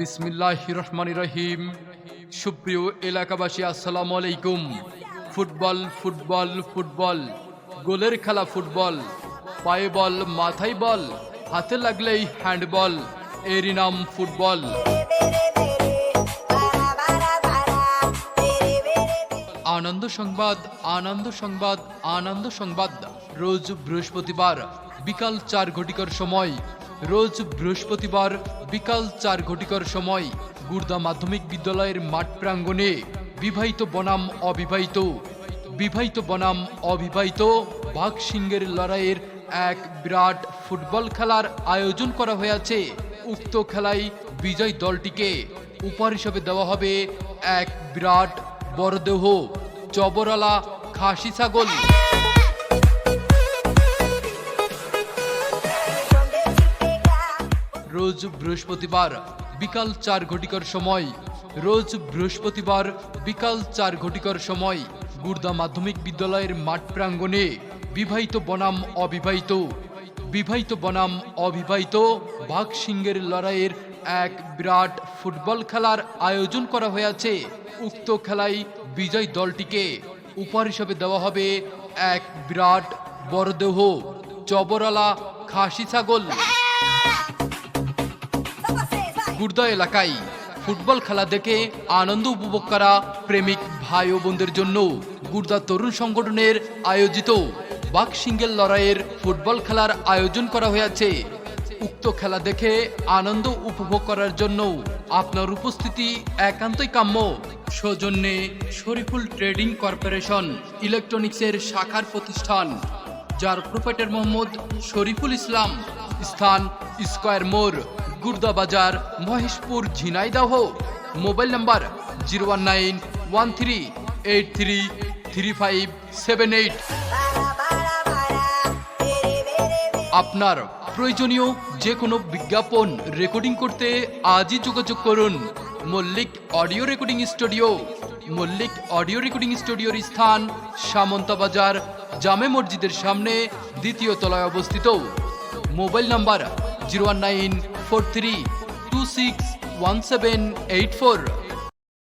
বিসমিল্লাহ রহমান রহিম। সুপ্রিয় এলাকাবাসী, আসসালামু আলাইকুম। Football football football. গোলের খেলা ফুটবল। পায়ে বল, মাথায় বল, হাতে লাগলেই হ্যান্ডবল। এরই নাম ফুটবল। আনন্দ সংবাদ আনন্দ সংবাদ আনন্দ সংবাদ। রোজ বৃহস্পতিবার বিকাল চার ঘটিকার সময় রোজ বৃহস্পতিবার বিকাল চার ঘটিকার সময় গুর্দা মাধ্যমিক বিদ্যালয়ের মাঠ প্রাঙ্গণে বিবাহিত বনাম অবিবাহিত। বিবাহিত বনাম অবিবাহিত বাঘ সিংহের লড়াইয়ের এক বিরাট ফুটবল খেলার আয়োজন করা হয়েছে। উক্ত খেলায় বিজয় দলটিকে উপহার হিসেবে দেওয়া হবে এক বিরাট বড়দেহ চবরালা খাসি ছাগল। রোজ বৃহস্পতিবার বিকাল চার ঘটিকার সময়, রোজ বৃহস্পতিবার বিকাল চার ঘটিকার সময় গুর্দা মাধ্যমিক বিদ্যালয়ের মাঠ প্রাঙ্গণে বিবাহিত বনাম অবিবাহিত, বিবাহিত বনাম অবিবাহিত বাঘ সিংহের লড়াইয়ের এক বিরাট ফুটবল খেলার আয়োজন করা হয়েছে। উক্ত খেলায় বিজয় দলটিকে উপহার হিসেবে দেওয়া হবে এক বিরাট বড়দেহ, চবরালা খাসি ছাগল। গুর্দা এলাকায় ফুটবল খেলা দেখে আনন্দ উপভোগ করা প্রেমিক ভাই ও বোনদের জন্য গুর্দা তরুণ সংগঠনের আয়োজিত বাঘ সিঙ্গেল লড়াইয়ের ফুটবল খেলার আয়োজন করা হয়েছে। উক্ত খেলা দেখে আনন্দ উপভোগ করার জন্য আপনার উপস্থিতি একান্তই কাম্য। সৌজন্যে শরীফুল ট্রেডিং কর্পোরেশন ইলেকট্রনিক্সের শাখার প্রতিষ্ঠান, যার প্রোপাইটার মোহাম্মদ শরীফুল ইসলাম, স্থান স্কয়ার মোড় Gurda Bazar, Maheshpur, Jhenaidah. Mobile number zero one nine one three eight three three five seven eight. আপনার প্রয়োজনীয় যে কোনো বিজ্ঞাপন রেকর্ডিং করতে আজই যোগাযোগ করুন। Mallick audio recording studio. Mallick audio recording স্টুডিওর স্থান সামন্তা বাজার, জামে মসজিদের সামনে দ্বিতীয় তলায় অবস্থিত। Mobile number zero one nine four three two six one seven eight four